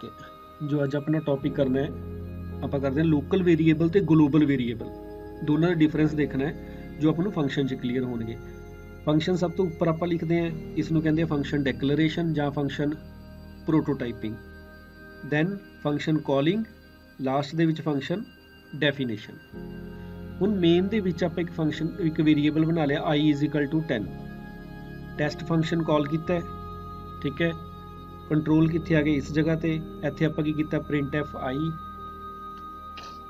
ਠੀਕ ਹੈ ਜੋ ਅੱਜ ਆਪਣਾ ਟੌਪਿਕ ਕਰਨਾ ਹੈ, ਆਪਾਂ ਕਰਦੇ ਹਾਂ ਲੋਕਲ ਵੇਰੀਏਬਲ ਤੇ ਗਲੋਬਲ ਵੇਰੀਏਬਲ ਦੋਨਾਂ ਦਾ ਡਿਫਰੈਂਸ ਦੇਖਣਾ ਹੈ, ਜੋ ਆਪਾਂ ਨੂੰ ਫੰਕਸ਼ਨ 'ਚ ਕਲੀਅਰ ਹੋਣਗੇ। ਫੰਕਸ਼ਨ ਸਭ ਤੋਂ ਉੱਪਰ ਆਪਾਂ ਲਿਖਦੇ ਹਾਂ ਇਸ ਨੂੰ ਕਹਿੰਦੇ ਆ ਫੰਕਸ਼ਨ ਡੈਕਲੇਰੇਸ਼ਨ ਜਾਂ function prototyping then function calling last ਦੇ ਵਿੱਚ ਫੰਕਸ਼ਨ ਡੈਫੀਨੇਸ਼ਨ ਹੁਣ ਮੇਨ ਦੇ ਵਿੱਚ ਆਪਾਂ ਇੱਕ ਫੰਕਸ਼ਨ ਇੱਕ ਵੇਰੀਏਬਲ ਬਣਾ ਲਿਆ, i 10 ਟੈਸਟ ਫੰਕਸ਼ਨ ਕਾਲ ਕੀਤਾ ਠੀਕ ਹੈ? ਕੰਟਰੋਲ ਕਿੱਥੇ ਆ ਗਿਆ ਇਸ ਜਗ੍ਹਾ ਤੇ? ਇੱਥੇ ਆਪਾਂ ਕੀ ਕੀਤਾ? printf i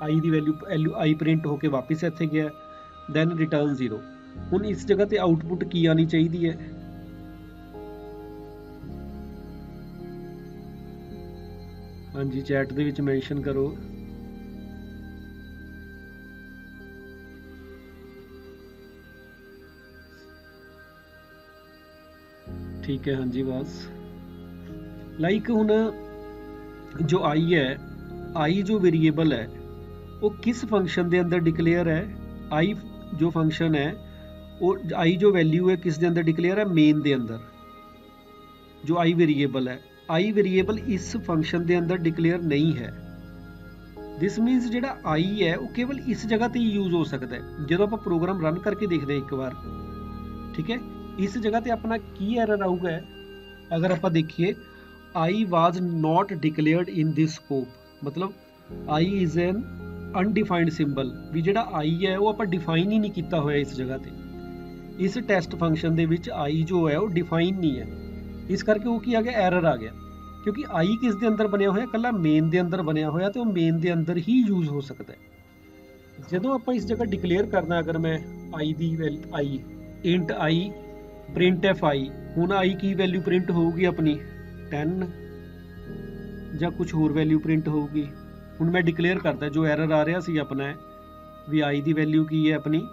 i ਦੀ ਵੈਲਿਊ i ਪ੍ਰਿੰਟ ਹੋ ਕੇ ਵਾਪਸ ਇੱਥੇ ਗਿਆ ਦੈਨ ਰਿਟਰਨ 0 ਹੁਣ ਇਸ ਜਗ੍ਹਾ ਤੇ ਆਉਟਪੁੱਟ ਕੀ ਆਣੀ ਚਾਹੀਦੀ ਹੈ? ਹਾਂਜੀ ਚੈਟ ਦੇ ਵਿੱਚ ਮੈਂਸ਼ਨ ਕਰੋ। ਠੀਕ ਹੈ, ਹਾਂਜੀ, ਬਸ। ਲਾਈਕ ਹੁਣ ਜੋ ਆਈ ਹੈ ਆਈ ਜੋ ਵੇਰੀਏਬਲ ਹੈ, ਉਹ ਕਿਸ ਫੰਕਸ਼ਨ ਦੇ ਅੰਦਰ ਡਿਕਲੇਅਰ ਹੈ? ਆਈ ਜੋ ਫੰਕਸ਼ਨ ਹੈ, ਉਹ ਆਈ ਜੋ ਵੈਲਿਊ ਹੈ ਕਿਸ ਦੇ ਅੰਦਰ ਡਿਕਲੇਅਰ ਹੈ? ਮੇਨ ਦੇ ਅੰਦਰ। ਜੋ ਆਈ ਵੇਰੀਏਬਲ ਹੈ ਆਈ ਵੇਰੀਏਬਲ ਇਸ ਫੰਕਸ਼ਨ ਦੇ ਅੰਦਰ ਡਿਕਲੇਅਰ ਨਹੀਂ ਹੈ। ਦਿਸ ਮੀਨਸ ਜਿਹੜਾ ਆਈ ਹੈ, ਉਹ ਕੇਵਲ ਇਸ ਜਗ੍ਹਾ ਤੇ ਹੀ ਯੂਜ਼ ਹੋ ਸਕਦਾ ਹੈ। ਜਦੋਂ ਆਪਾਂ ਪ੍ਰੋਗਰਾਮ ਰਨ ਕਰਕੇ ਦੇਖਦੇ ਹਾਂ ਇੱਕ ਵਾਰ, ਠੀਕ ਹੈ? ਇਸ ਜਗ੍ਹਾ ਤੇ ਆਪਣਾ ਕੀ ਐਰਰ ਆਊਗਾ? ਅਗਰ ਆਪਾਂ ਦੇਖੀਏ i was not declared in this scope. ਮਤਲਬ I is an undefined symbol ਵੀ ਜਿਹੜਾ ਆਈ ਹੈ, ਉਹ ਆਪਾਂ ਡਿਫਾਈਨ ਹੀ ਨਹੀਂ ਕੀਤਾ ਹੋਇਆ ਇਸ ਜਗ੍ਹਾ ਤੇ। ਇਸ ਟੈਸਟ ਫੰਕਸ਼ਨ ਦੇ ਵਿੱਚ ਆਈ ਜੋ ਹੈ, ਉਹ ਡਿਫਾਈਨ ਨਹੀਂ ਹੈ। ਇਸ ਕਰਕੇ ਉਹ ਕੀ ਆ ਗਿਆ? ਐਰਰ ਆ ਗਿਆ। ਕਿਉਂਕਿ ਆਈ ਕਿਸ ਦੇ ਅੰਦਰ ਬਣਿਆ ਹੋਇਆ? ਕੱਲਾ ਮੇਨ ਦੇ ਅੰਦਰ ਬਣਿਆ ਹੋਇਆ ਤੇ ਉਹ ਮੇਨ ਦੇ ਅੰਦਰ ਹੀ ਯੂਜ਼ ਹੋ ਸਕਦਾ ਹੈ। ਜਦੋਂ ਆਪਾਂ ਇਸ ਜਗ੍ਹਾ ਡਿਕਲੇਅਰ ਕਰਨਾ ਅਗਰ ਮੈਂ ਆਈ ਦੀ well I int I printf I ਹੁਣ ਆਈ ਕੀ ਵੈਲਿਊ ਪ੍ਰਿੰਟ ਹੋਊਗੀ ਆਪਣੀ? 10 ਜਾਂ ਕੁਝ ਹੋਰ ਵੈਲਿਊ ਪ੍ਰਿੰਟ ਹੋਊਗੀ। ਹੁਣ ਮੈਂ ਡਿਕਲੇਅਰ ਕਰਦਾ, ਜੋ ਐਰਰ ਆ ਰਿਹਾ ਸੀ ਆਪਣਾ, ਵੀ i ਦੀ ਵੈਲਿਊ ਕੀ ਹੈ ਆਪਣੀ?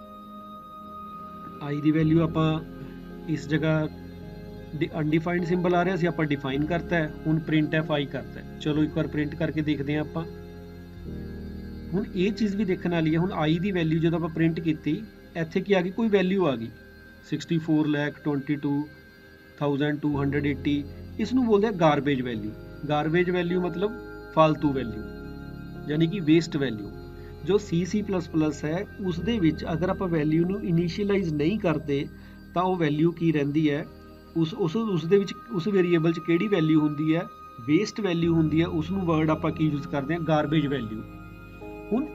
I ਦੀ ਵੈਲਿਊ ਆਪਾਂ ਇਸ ਜਗ੍ਹਾ ਅਨਡਿਫਾਈਨਡ ਸਿੰਬਲ ਆ ਰਿਹਾ ਸੀ, ਆਪਾਂ ਡਿਫਾਈਨ ਕਰਤਾ ਹੈ। ਹੁਣ printf i ਕਰਤਾ ਹੈ। ਚਲੋ ਇੱਕ ਵਾਰ ਪ੍ਰਿੰਟ ਕਰਕੇ ਦੇਖਦੇ ਹਾਂ ਆਪਾਂ। ਹੁਣ ਇਹ ਚੀਜ਼ ਵੀ ਦੇਖਣ ਵਾਲੀ ਹੈ, ਹੁਣ i ਦੀ ਵੈਲਿਊ ਜਦੋਂ ਆਪਾਂ ਪ੍ਰਿੰਟ ਕੀਤੀ, ਇੱਥੇ ਕੀ ਆ ਗਈ? ਕੋਈ ਵੈਲਿਊ ਆ ਗਈ। 64 ਲੱਖ 22280 ਇਸ ਨੂੰ ਬੋਲਦੇ ਆ ਗਾਰਬੇਜ ਵੈਲਿਊ ਗਾਰਬੇਜ ਵੈਲਿਊ ਮਤਲਬ ਫालतू ਵੈਲਿਊ ਯਾਨੀ ਕਿ ਵੇਸਟ ਵੈਲਿਊ ਜੋ C, C++ ਹੈ ਉਸ ਦੇ ਵਿੱਚ ਅਗਰ ਆਪਾਂ ਵੈਲਿਊ ਨੂੰ ਇਨੀਸ਼ੀਅਲਾਈਜ਼ ਨਹੀਂ ਕਰਦੇ, ਤਾਂ ਉਹ ਵੈਲਿਊ ਕੀ ਰਹਿੰਦੀ ਹੈ? ਉਸ ਉਸ ਉਸ ਦੇ ਵਿੱਚ, ਉਸ ਵੇਰੀਏਬਲ 'ਚ ਕਿਹੜੀ ਵੈਲਿਊ ਹੁੰਦੀ ਹੈ? ਵੇਸਟ ਵੈਲਿਊ ਹੁੰਦੀ ਹੈ। ਉਸ ਨੂੰ ਵਰਡ ਆਪਾਂ ਕੀ ਯੂਜ਼ ਕਰਦੇ ਹਾਂ? ਗਾਰਬੇਜ ਵੈਲਿਊ ਹੁਣ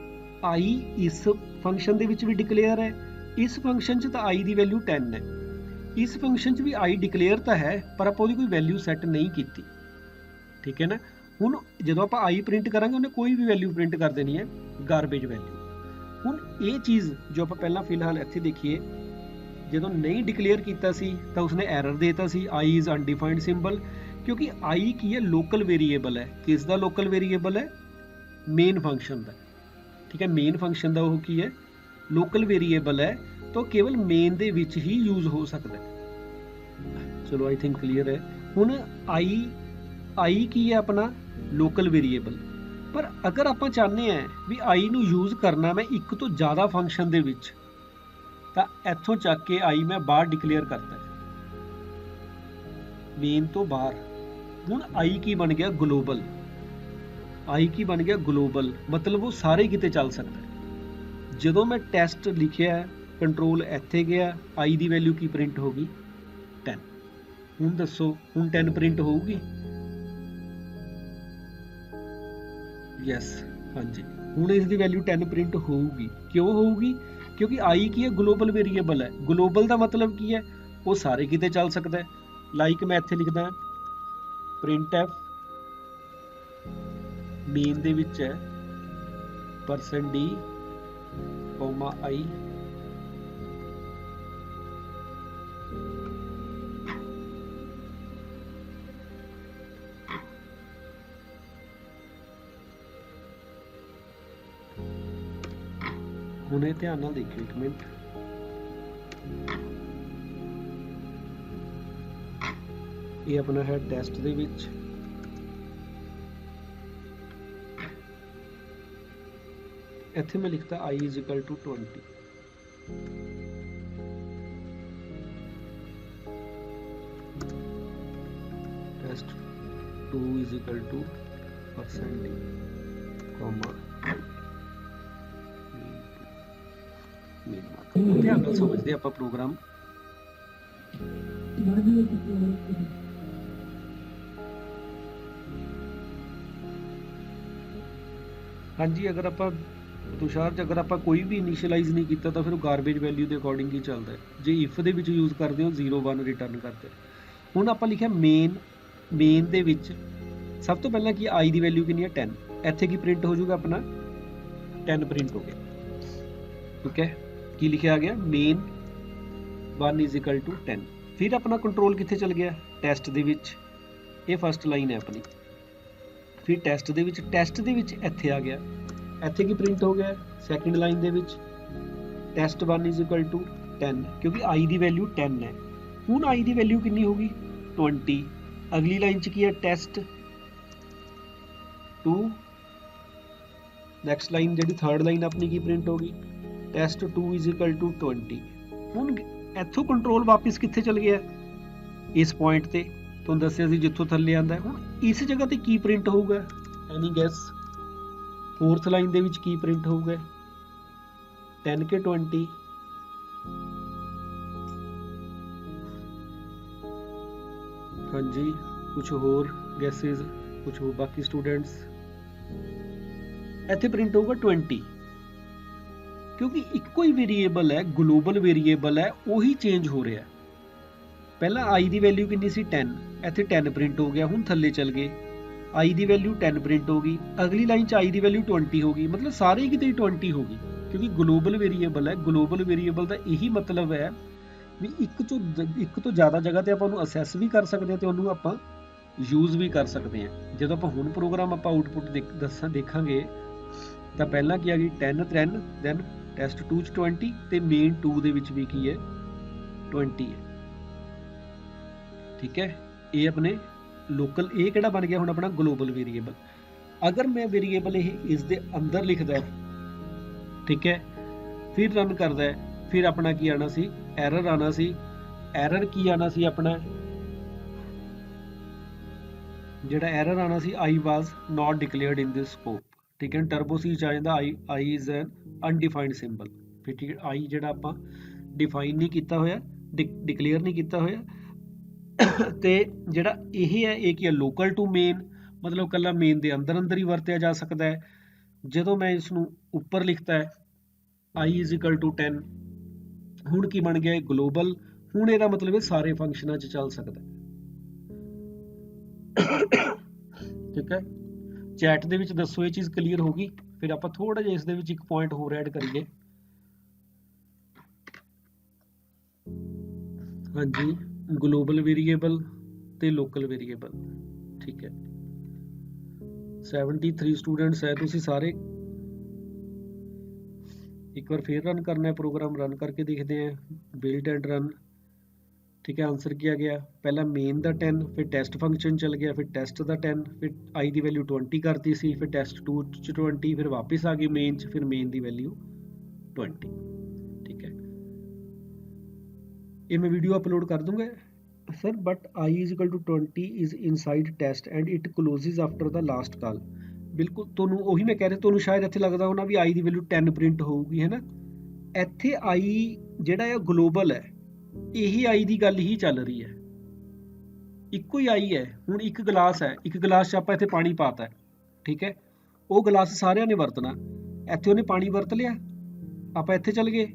i ਇਸ ਫੰਕਸ਼ਨ ਦੇ ਵਿੱਚ ਵੀ ਡਿਕਲੇਅਰ ਹੈ। ਇਸ ਫੰਕਸ਼ਨ 'ਚ ਤਾਂ i ਦੀ ਵੈਲਿਊ 10 ਹੈ। ਇਸ ਫੰਕਸ਼ਨ 'ਚ ਵੀ i ਡਿਕਲੇਅਰ ਤਾਂ ਹੈ, ਪਰ ਆਪਾਂ ਉਹਦੀ ਕੋਈ ਵੈਲਿਊ ਸੈੱਟ ਨਹੀਂ ਕੀਤੀ। ਠੀਕ ਹੈ ਨਾ? ਹੁਣ ਜਦੋਂ ਆਪਾਂ i ਪ੍ਰਿੰਟ ਕਰਾਂਗੇ, ਉਹਨੇ ਕੋਈ ਵੀ ਵੈਲਿਊ ਪ੍ਰਿੰਟ ਕਰ ਦੇਣੀ ਹੈ ਗਾਰਬੇਜ ਵੈਲਿਊ ਹੁਣ ਇਹ ਚੀਜ਼ ਜੋ ਆਪਾਂ ਪਹਿਲਾਂ ਫਿਲਹਾਲ ਇੱਥੇ ਦੇਖੀਏ, ਜਦੋਂ ਨਹੀਂ ਡਿਕਲੇਅਰ ਕੀਤਾ ਸੀ, ਤਾਂ ਉਸਨੇ ਐਰਰ ਦੇਤਾ ਸੀ, i ਇਜ਼ undefined ਸਿੰਬਲ ਕਿਉਂਕਿ i ਕੀ ਹੈ? ਲੋਕਲ ਵੇਰੀਏਬਲ ਹੈ। ਕਿਸ ਦਾ ਲੋਕਲ ਵੇਰੀਏਬਲ ਹੈ? ਮੇਨ ਫੰਕਸ਼ਨ ਦਾ। ਠੀਕ ਹੈ? ਮੇਨ ਫੰਕਸ਼ਨ ਦਾ ਉਹ ਕੀ ਹੈ? ਲੋਕਲ ਵੇਰੀਏਬਲ ਹੈ। ਤਾਂ ਕੇਵਲ ਮੇਨ ਦੇ ਵਿੱਚ ਹੀ ਯੂਜ਼ ਹੋ ਸਕਦਾ ਹੈ। ਚਲੋ ਆਈ ਥਿੰਕ ਕਲੀਅਰ ਹੈ। ਹੁਣ ਆਈ ਆਈ ਕੀ ਹੈ ਆਪਣਾ? ਲੋਕਲ ਵੇਰੀਏਬਲ ਪਰ ਅਗਰ ਆਪਾਂ ਚਾਹੁੰਦੇ ਆ ਵੀ ਆਈ ਨੂੰ ਯੂਜ਼ ਕਰਨਾ ਮੈਂ ਇੱਕ ਤੋਂ ਜ਼ਿਆਦਾ ਫੰਕਸ਼ਨ ਦੇ ਵਿੱਚ, ਤਾਂ ਇੱਥੋਂ ਚੱਕ ਕੇ ਆਈ ਮੈਂ ਬਾਹਰ ਡਿਕਲੇਅਰ ਕਰਤਾ ਮੇਨ ਤੋਂ ਬਾਹਰ। ਹੁਣ ਆਈ ਕੀ ਬਣ ਗਿਆ? ਗਲੋਬਲ ਆਈ ਕੀ ਬਣ ਗਿਆ? ਗਲੋਬਲ ਮਤਲਬ ਉਹ ਸਾਰੇ ਕਿਤੇ ਚੱਲ ਸਕਦਾ ਜਦੋਂ ਮੈਂ ਟੈਸਟ ਲਿਖਿਆ ਕੰਟਰੋਲ ਇੱਥੇ ਗਿਆ, i ਦੀ ਵੈਲਿਊ ਕੀ ਪ੍ਰਿੰਟ ਹੋ ਗਈ? 10 ਹੁਣ ਦੱਸੋ, ਹੁਣ 10 ਪ੍ਰਿੰਟ ਹੋਊਗੀ? ਯੈਸ ਹਾਂਜੀ। ਹੁਣ ਇਸ ਦੀ ਵੈਲਿਊ 10 ਪ੍ਰਿੰਟ ਹੋਊਗੀ। ਕਿਉਂ ਹੋਊਗੀ? ਕਿਉਂਕਿ i ਕੀ ਹੈ? ਗਲੋਬਲ ਵੇਰੀਏਬਲ ਹੈ। ਗਲੋਬਲ ਦਾ ਮਤਲਬ ਕੀ ਹੈ? ਉਹ ਸਾਰੇ ਕਿਤੇ ਚੱਲ ਸਕਦਾ ਹੈ। ਲਾਈਕ ਮੈਂ ਇੱਥੇ ਲਿਖਦਾ printf ਮੇਨ ਦੇ ਵਿੱਚ ਹੈ। ਪਰਸਨ d ਕੋਮਾ i ਹੁਣ ਇਹ ਧਿਆਨ ਨਾਲ ਦੇਖਿਓ, ਇੱਕ ਮਿੰਟ। ਇਹ ਆਪਣਾ ਹੈ ਟੈਸਟ ਦੇ ਵਿੱਚ। ਇੱਥੇ ਮੈਂ ਲਿਖਤਾ i 20 test 2 is equal to percent comma ਧਿਆਨ ਨਾਲ ਸਮਝਦੇ ਆਪਾਂ ਪ੍ਰੋਗਰਾਮ। ਹਾਂਜੀ, ਅਗਰ ਆਪਾਂ ਤੁਸ਼ਾਰ ਚ ਅਗਰ ਆਪਾਂ ਕੋਈ ਵੀ ਇਨੀਸ਼ੀਅਲਾਈਜ਼ ਨਹੀਂ ਕੀਤਾ, ਤਾਂ ਫਿਰ ਉਹ ਗਾਰਬੇਜ ਵੈਲਿਊ ਦੇ ਅਕੋਰਡਿੰਗ ਹੀ ਚੱਲਦਾ ਹੈ। ਜੇ ਇਫ ਦੇ ਵਿੱਚ ਯੂਜ਼ ਕਰਦੇ ਹੋ 0 1 ਰਿਟਰਨ ਕਰਦੇ ਹੁਣ ਆਪਾਂ ਲਿਖਿਆ ਮੇਨ ਮੇਨ ਦੇ ਵਿੱਚ ਸਭ ਤੋਂ ਪਹਿਲਾਂ ਕੀ i ਦੀ ਵੈਲਿਊ ਕਿੰਨੀ ਹੈ? 10 ਇੱਥੇ ਕੀ ਪ੍ਰਿੰਟ ਹੋ ਜਾਊਗਾ ਆਪਣਾ? 10 ਪ੍ਰਿੰਟ ਹੋ ਗਿਆ। ਠੀਕ ਹੈ? ਕੀ ਲਿਖਿਆ ਗਿਆ? ਮੇਨ 1 10 ਫਿਰ ਆਪਣਾ ਕੰਟਰੋਲ ਕਿੱਥੇ ਚਲ ਗਿਆ? ਟੈਸਟ ਦੇ ਵਿੱਚ। ਇਹ ਫਸਟ ਲਾਈਨ ਹੈ ਆਪਣੀ। ਫਿਰ ਟੈਸਟ ਦੇ ਵਿੱਚ। ਟੈਸਟ ਦੇ ਵਿੱਚ ਇੱਥੇ ਆ ਗਿਆ। ਇੱਥੇ ਕੀ ਪ੍ਰਿੰਟ ਹੋ ਗਿਆ? ਸੈਕੰਡ ਲਾਈਨ ਦੇ ਵਿੱਚ। ਟੈਸਟ 1 10 ਕਿਉਂਕਿ i ਦੀ ਵੈਲਿਊ 10 ਹੈ। ਹੁਣ i ਦੀ ਵੈਲਿਊ ਕਿੰਨੀ ਹੋਗੀ 20 ਅਗਲੀ ਲਾਈਨ ਚ ਕੀ ਹੈ? ਟੈਸਟ 2 ਨੈਕਸਟ ਲਾਈਨ ਜਿਹੜੀ ਥਰਡ ਲਾਈਨ ਆਪਣੀ ਕੀ ਪ੍ਰਿੰਟ ਹੋਗੀ ਟੈਸਟ 2 20 ਹੁਣ ਇੱਥੋਂ ਕੰਟਰੋਲ ਵਾਪਸ ਕਿੱਥੇ ਚਲ ਗਿਆ? ਇਸ ਪੁਆਇੰਟ ਤੇ, ਤੁਹਾਨੂੰ ਦੱਸਿਆ ਸੀ ਜਿੱਥੋਂ ਥੱਲੇ ਆਂਦਾ ਹੁਣ ਇਸ ਜਗ੍ਹਾ ਤੇ ਕੀ ਪ੍ਰਿੰਟ ਹੋਊਗਾ? ਐਨੀ ਗੈਸ ਫੋਰਥ ਲਾਈਨ ਦੇ ਵਿੱਚ ਕੀ ਪ੍ਰਿੰਟ ਹੋਊਗਾ? 10 ਕੇ 20 ਹਾਂਜੀ ਕੁਝ ਹੋਰ ਗੈਸਸ ਕੁਝ ਹੋਰ ਬਾਕੀ ਸਟੂਡੈਂਟਸ ਇੱਥੇ ਪ੍ਰਿੰਟ ਹੋਊਗਾ 20 ਕਿਉਂਕਿ ਇੱਕੋ ਹੀ ਵੇਰੀਏਬਲ ਹੈ ਗਲੋਬਲ ਵੇਰੀਏਬਲ ਹੈ, ਉਹੀ ਚੇਂਜ ਹੋ ਰਿਹਾ ਪਹਿਲਾਂ i ਦੀ ਵੈਲਿਊ ਕਿੰਨੀ ਸੀ? 10 ਇੱਥੇ 10 ਪ੍ਰਿੰਟ ਹੋ ਗਿਆ, ਹੁਣ ਥੱਲੇ ਚਲ ਗਏ। i ਦੀ ਵੈਲਿਊ 10 ਪ੍ਰਿੰਟ ਹੋ ਗਈ। ਅਗਲੀ ਲਾਈਨ 'ਚ i ਦੀ ਵੈਲਿਊ 20 ਹੋ ਗਈ। ਮਤਲਬ ਸਾਰੇ ਕਿਤੇ ਹੀ 20 ਹੋ ਗਈ। ਕਿਉਂਕਿ ਗਲੋਬਲ ਵੇਰੀਏਬਲ ਹੈ। ਗਲੋਬਲ ਵੇਰੀਏਬਲ ਦਾ ਇਹੀ ਮਤਲਬ ਹੈ ਵੀ ਇੱਕ ਤੋਂ ਇੱਕ ਤੋਂ ਜ਼ਿਆਦਾ ਜਗ੍ਹਾ ਤੇ ਆਪਾਂ ਉਹਨੂੰ ਅਸੈਸ ਵੀ ਕਰ ਸਕਦੇ ਹਾਂ ਤੇ ਉਹਨੂੰ ਆਪਾਂ ਯੂਜ਼ ਵੀ ਕਰ ਸਕਦੇ ਹਾਂ। ਜਦੋਂ ਆਪਾਂ ਹੁਣ ਪ੍ਰੋਗਰਾਮ ਆਪਾਂ ਆਊਟਪੁੱਟ ਦੱਸਾਂ, ਦੇਖਾਂਗੇ ਤਾਂ ਪਹਿਲਾਂ ਕੀ ਆ ਗਈ? 10 10 ਦੈਨ ਟੈਸਟ 2 ਚ 20 ਤੇ ਮੇਨ 2 ਦੇ ਵਿੱਚ ਵੀ ਕੀ ਹੈ? 20 ਹੈ। ਠੀਕ ਹੈ? ਇਹ ਆਪਣੇ ਲੋਕਲ ਇਹ ਕਿਹੜਾ ਬਣ ਗਿਆ ਹੁਣ ਆਪਣਾ ਗਲੋਬਲ ਵੇਰੀਏਬਲ ਅਗਰ ਮੈਂ ਵੇਰੀਏਬਲ ਇਹ ਇਸ ਦੇ ਅੰਦਰ ਲਿਖਦਾ ਠੀਕ ਹੈ? ਫਿਰ ਰਨ ਕਰਦਾ ਫਿਰ ਆਪਣਾ ਕੀ ਆਣਾ ਸੀ? ਐਰਰ ਆਣਾ ਸੀ। ਐਰਰ ਕੀ ਆਣਾ ਸੀ ਆਪਣਾ? ਜਿਹੜਾ ਐਰਰ ਆਣਾ ਸੀ I was not declared in this scope ਠੀਕ ਹੈ ਟਰਬੋ ਸੀ ਚ ਆ ਜਾਂਦਾ i i is an undefined symbol ਫਿਰ ਠੀਕ ਹੈ ਜਿਹੜਾ ਆਪਾਂ ਡਿਫਾਈਨ ਨਹੀਂ ਕੀਤਾ ਹੋਇਆ ਡਿਕਲੇਅਰ ਨਹੀਂ ਕੀਤਾ ਹੋਇਆ, ਤੇ ਜਿਹੜਾ ਇਹ ਹੈ, ਇਹ ਕੀ ਹੈ ਲੋਕਲ ਟੂ ਮੇਨ ਮਤਲਬ ਕੱਲਾ ਮੇਨ ਦੇ ਅੰਦਰ ਅੰਦਰ ਹੀ ਵਰਤਿਆ ਜਾ ਸਕਦਾ ਹੈ। ਜਦੋਂ ਮੈਂ ਇਸ ਨੂੰ ਉੱਪਰ ਲਿਖਤਾ ਹੈ, i 10 ਹੁਣ ਕੀ ਬਣ ਗਿਆ ਇਹ ਗਲੋਬਲ ਹੁਣ ਇਹਦਾ ਮਤਲਬ ਇਹ ਸਾਰੇ ਫੰਕਸ਼ਨਾਂ 'ਚ ਚੱਲ ਸਕਦਾ ਹੈ। ਠੀਕ ਹੈ ਚੈਟ ਦੇ ਵਿੱਚ ਦੱਸੋ ਇਹ ਚੀਜ਼ ਕਲੀਅਰ ਹੋ ਗਈ। ਫਿਰ ਆਪਾਂ ਥੋੜਾ ਜਿਹਾ ਇਸ ਦੇ ਵਿੱਚ ਇੱਕ ਪੁਆਇੰਟ ਹੋਰ ਐਡ ਕਰੀਏ। ਹਾਂਜੀ ਗਲੋਬਲ ਵੇਰੀਏਬਲ ਤੇ ਲੋਕਲ ਵੇਰੀਏਬਲ ਠੀਕ ਹੈ। 73 ਸਟੂਡੈਂਟਸ ਹੈ, ਤੁਸੀਂ ਸਾਰੇ। ਇੱਕ ਵਾਰ ਫੇਰ ਰਨ ਕਰਨਾ ਹੈ ਪ੍ਰੋਗਰਾਮ ਰਨ ਕਰਕੇ ਦੇਖਦੇ ਹਾਂ। ਬਿਲਡ ਐਂਡ ਰਨ ਠੀਕ ਹੈ ਆਨਸਰ ਕੀ ਆ ਗਿਆ? ਪਹਿਲਾਂ ਮੇਨ ਦਾ 10 ਫਿਰ ਟੈਸਟ ਫੰਕਸ਼ਨ ਚਲ ਗਿਆ, ਫਿਰ ਟੈਸਟ ਦਾ 10 ਫਿਰ i ਦੀ ਵੈਲਿਊ 20 ਕਰਤੀ ਸੀ, ਫਿਰ ਟੈਸਟ 2 ਚ 20 ਫਿਰ ਵਾਪਸ ਆ ਗਈ ਮੇਨ ਚ, ਫਿਰ ਮੇਨ ਦੀ ਵੈਲਿਊ 20 ਠੀਕ ਹੈ। ਇਹ ਮੈਂ ਵੀਡੀਓ ਅਪਲੋਡ ਕਰ ਦੂੰਗਾ। Sir but i is equal to 20 is inside test and it closes after the last call. ਬਿਲਕੁਲ, ਤੁਹਾਨੂੰ ਉਹੀ ਮੈਂ ਕਹਿ ਰਿਹਾ, ਤੁਹਾਨੂੰ ਸ਼ਾਇਦ ਇੱਥੇ ਲੱਗਦਾ ਹੋਣਾ ਵੀ i ਦੀ ਵੈਲਿਊ 10 ਪ੍ਰਿੰਟ ਹੋਊਗੀ, ਹੈ ਨਾ? ਇੱਥੇ i ਜਿਹੜਾ ਹੈ ਗਲੋਬਲ ਹੈ। ਇਹੀ ਆਈ ਦੀ ਗੱਲ ਹੀ ਚੱਲ ਰਹੀ ਹੈ। ਇੱਕੋ ਹੀ ਆਈ ਹੈ। ਹੁਣ ਇੱਕ ਗਲਾਸ ਹੈ। ਇੱਕ ਗਲਾਸ 'ਚ ਆਪਾਂ ਇੱਥੇ ਪਾਣੀ ਪਾਤਾ ਠੀਕ ਹੈ? ਉਹ ਗਲਾਸ ਸਾਰਿਆਂ ਨੇ ਵਰਤਣਾ। ਇੱਥੇ ਉਹਨੇ ਪਾਣੀ ਵਰਤ ਲਿਆ। ਆਪਾਂ ਇੱਥੇ ਚੱਲ ਗਏ।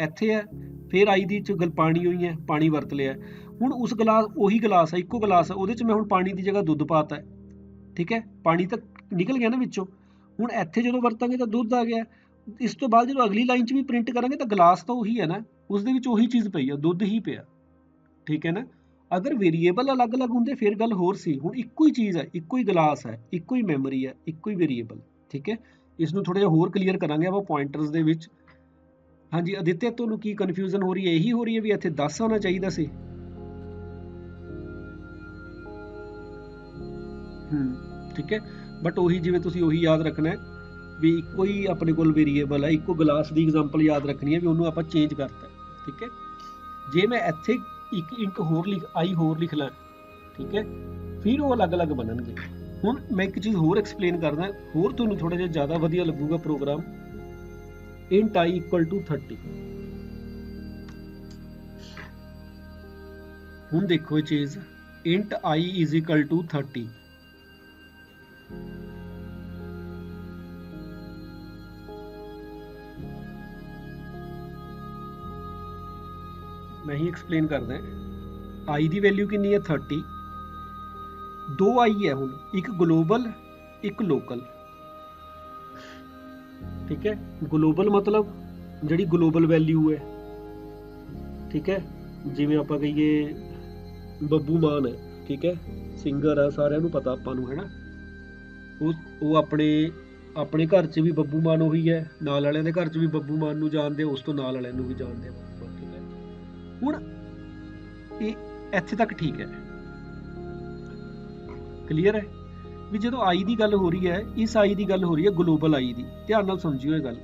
ਇੱਥੇ ਹੈ। ਫਿਰ ਆਈ ਦੀ ਚ ਗਲ ਪਾਣੀ ਹੋਈ ਹੈ। ਪਾਣੀ ਵਰਤ ਲਿਆ। ਹੁਣ ਉਸ ਗਲਾਸ, ਉਹੀ ਗਲਾਸ ਹੈ। ਇੱਕੋ ਗਲਾਸ ਹੈ। ਉਹਦੇ 'ਚ ਮੈਂ ਹੁਣ ਪਾਣੀ ਦੀ ਜਗ੍ਹਾ ਦੁੱਧ ਪਾਤਾ ਠੀਕ ਹੈ? ਪਾਣੀ ਤਾਂ ਨਿਕਲ ਗਿਆ ਨਾ ਵਿੱਚੋਂ। ਹੁਣ ਇੱਥੇ ਜਦੋਂ ਵਰਤਾਂਗੇ ਤਾਂ ਦੁੱਧ ਆ ਗਿਆ। ਇਸ ਤੋਂ ਬਾਅਦ ਜਦੋਂ ਅਗਲੀ ਲਾਈਨ 'ਚ ਵੀ ਪ੍ਰਿੰਟ ਕਰਾਂਗੇ ਤਾਂ ਗਲਾਸ ਤਾਂ ਉਹੀ ਹੈ ਨਾ। ਉਸ ਦੇ ਵਿੱਚ ਉਹੀ ਚੀਜ਼ ਪਈ ਆ, ਦੁੱਧ ਹੀ ਪਿਆ। ਠੀਕ ਹੈ ਨਾ? ਅਗਰ ਵੇਰੀਏਬਲ ਅਲੱਗ-ਅਲੱਗ ਹੁੰਦੇ, ਫਿਰ ਗੱਲ ਹੋਰ ਸੀ। ਹੁਣ ਇੱਕੋ ਹੀ ਚੀਜ਼ ਹੈ, ਇੱਕੋ ਹੀ ਗਲਾਸ ਹੈ, ਇੱਕੋ ਹੀ ਮੈਮਰੀ ਹੈ, ਇੱਕੋ ਹੀ ਵੇਰੀਏਬਲ ਠੀਕ ਹੈ? ਇਸ ਨੂੰ ਥੋੜਾ ਜਿਹਾ ਹੋਰ ਕਲੀਅਰ ਕਰਾਂਗੇ ਆਪਾਂ ਪੁਆਇੰਟਰਸ ਦੇ ਵਿੱਚ। ਹਾਂਜੀ, ਅਦਿੱਤਿਆ, ਤੁਹਾਨੂੰ ਕੀ ਕਨਫਿਊਜ਼ਨ ਹੋ ਰਹੀ ਹੈ? ਇਹੀ ਹੋ ਰਹੀ ਹੈ ਵੀ ਇੱਥੇ 10 ਆਉਣਾ ਚਾਹੀਦਾ ਸੀ। ਹੂੰ, ਠੀਕ ਹੈ? ਬਟ ਉਹੀ ਜਿਵੇਂ ਤੁਸੀਂ ਉਹੀ ਯਾਦ ਰੱਖਣਾ ਹੈ ਵੀ ਇੱਕੋ ਹੀ ਆਪਣੇ ਕੋਲ ਵੇਰੀਏਬਲ ਹੈ, ਇੱਕੋ ਗਲਾਸ ਦੀ ਐਗਜ਼ਾਮਪਲ ਯਾਦ ਰੱਖਣੀ ਹੈ ਵੀ ਉਹਨੂੰ ਆਪਾਂ ਚੇਂਜ ਕਰਤਾ ਠੀਕ ਹੈ? ਜੇ ਮੈਂ ਇੱਥੇ ਇੱਕ ਇੰਟ ਹੋਰ ਲਿਖ, ਆਈ ਹੋਰ ਲਿਖ ਲਾਂ, ਠੀਕ ਹੈ? ਫਿਰ ਉਹ ਅਲੱਗ-ਅਲੱਗ ਬਣਨਗੇ। ਹੁਣ ਮੈਂ ਇੱਕ ਚੀਜ਼ ਹੋਰ ਐਕਸਪਲੇਨ ਕਰਦਾ, ਹੋਰ ਤੁਹਾਨੂੰ ਥੋੜਾ ਜਿਹਾ ਜ਼ਿਆਦਾ ਵਧੀਆ ਲੱਗੂਗਾ program int i equal to 30 ਹੁਣ ਦੇਖੋ ਇਹ ਚੀਜ਼, int i is equal to 30 ਮੈਂ ਹੀ ਐਕਸਪਲੇਨ ਕਰਦਾ ਆਈ ਦੀ ਵੈਲਿਊ ਕਿੰਨੀ ਹੈ? 30 ਦੋ ਆਈ ਹੈ ਹੁਣ, ਇੱਕ ਗਲੋਬਲ ਇੱਕ ਲੋਕਲ ਠੀਕ ਹੈ? ਗਲੋਬਲ ਮਤਲਬ ਜਿਹੜੀ ਗਲੋਬਲ ਵੈਲਿਊ ਹੈ। ਠੀਕ ਹੈ? ਜਿਵੇਂ ਆਪਾਂ ਕਹੀਏ ਬੱਬੂ ਮਾਨ ਹੈ, ਠੀਕ ਹੈ? ਸਿੰਗਰ ਆ ਸਾਰਿਆਂ ਨੂੰ ਪਤਾ ਆਪਾਂ ਨੂੰ ਹੈਨਾ ਉਹ ਉਹ ਆਪਣੇ ਆਪਣੇ ਘਰ 'ਚ ਵੀ ਬੱਬੂ ਮਾਨ ਉਹੀ ਹੈ, ਨਾਲ ਵਾਲਿਆਂ ਦੇ ਘਰ 'ਚ ਵੀ ਬੱਬੂ ਮਾਨ ਨੂੰ ਜਾਣਦੇ ਉਸ ਤੋਂ ਨਾਲ ਵਾਲਿਆਂ ਨੂੰ ਵੀ ਜਾਣਦੇ ਆ। ਹੁਣ ਇਹ ਇੱਥੇ ਤੱਕ ਠੀਕ ਹੈ। ਕਲੀਅਰ ਹੈ? ਵੀ ਜਦੋਂ ਆਈ ਦੀ ਗੱਲ ਹੋ ਰਹੀ ਹੈ, ਇਸ ਆਈ ਦੀ ਗੱਲ ਹੋ ਰਹੀ ਹੈ ਗਲੋਬਲ ਆਈ ਦੀ, ਧਿਆਨ ਨਾਲ ਸਮਝਿਓ ਇਹ ਗੱਲ।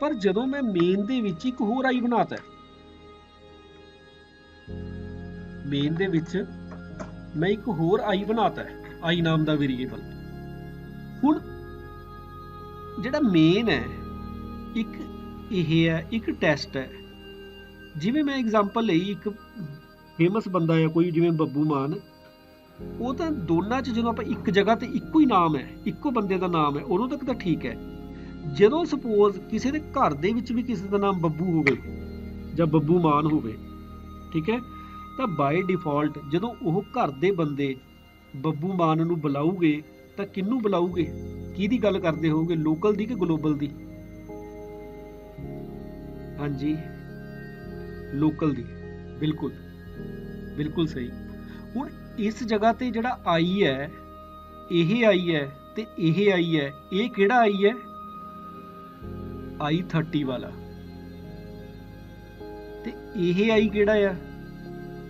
ਪਰ ਜਦੋਂ ਮੈਂ ਮੇਨ ਦੇ ਵਿੱਚ ਇੱਕ ਹੋਰ ਆਈ ਬਣਾਤਾ ਮੇਨ ਦੇ ਵਿੱਚ ਮੈਂ ਇੱਕ ਹੋਰ ਆਈ ਬਣਾਤਾ ਆਈ ਨਾਮ ਦਾ ਵੇਰੀਏਬਲ ਹੁਣ ਜਿਹੜਾ ਮੇਨ ਹੈ, ਇੱਕ ਇਹ ਹੈ, ਇੱਕ ਟੈਸਟ ਹੈ। ਜਿਵੇਂ ਮੈਂ ਐਗਜ਼ਾਮਪਲ ਲਈ ਇੱਕ ਫੇਮਸ ਬੰਦਾ ਹੈ ਕੋਈ ਜਿਵੇਂ ਬੱਬੂ ਮਾਨ, ਉਹ ਤਾਂ ਦੋਨਾਂ 'ਚ ਜਦੋਂ ਆਪਾਂ ਇੱਕ ਜਗ੍ਹਾ ਤੇ ਇੱਕੋ ਹੀ ਨਾਮ ਹੈ, ਇੱਕੋ ਬੰਦੇ ਦਾ ਨਾਮ ਹੈ, ਉਦੋਂ ਤੱਕ ਤਾਂ ਠੀਕ ਹੈ। ਜਦੋਂ ਸਪੋਜ਼ ਕਿਸੇ ਦੇ ਘਰ ਦੇ ਵਿੱਚ ਵੀ ਕਿਸੇ ਦਾ ਨਾਮ ਬੱਬੂ ਹੋਵੇ ਜਾਂ ਬੱਬੂ ਮਾਨ ਹੋਵੇ, ਠੀਕ ਹੈ, ਤਾਂ ਬਾਈ ਡਿਫਾਲਟ ਜਦੋਂ ਉਹ ਘਰ ਦੇ ਬੰਦੇ ਬੱਬੂ ਮਾਨ ਨੂੰ ਬੁਲਾਉਗੇ ਤਾਂ ਕਿਹਨੂੰ ਬੁਲਾਉਗੇ ਕਿਹਦੀ ਗੱਲ ਕਰਦੇ ਹੋਗੇ ਲੋਕਲ ਦੀ ਕਿ ਗਲੋਬਲ ਦੀ? ਹਾਂਜੀ। ਲੋਕਲ ਦੀ। ਬਿਲਕੁਲ। ਬਿਲਕੁਲ ਸਹੀ। ਹੁਣ ਇਸ ਜਗ੍ਹਾ ਤੇ ਜਿਹੜਾ ਆਈ ਹੈ, ਇਹ ਆਈ ਹੈ ਤੇ ਇਹ ਆਈ ਹੈ, ਇਹ ਕਿਹੜਾ ਆਈ ਹੈ? ਆਈ 30 ਵਾਲਾ। ਤੇ ਇਹ ਆਈ ਕਿਹੜਾ ਆ?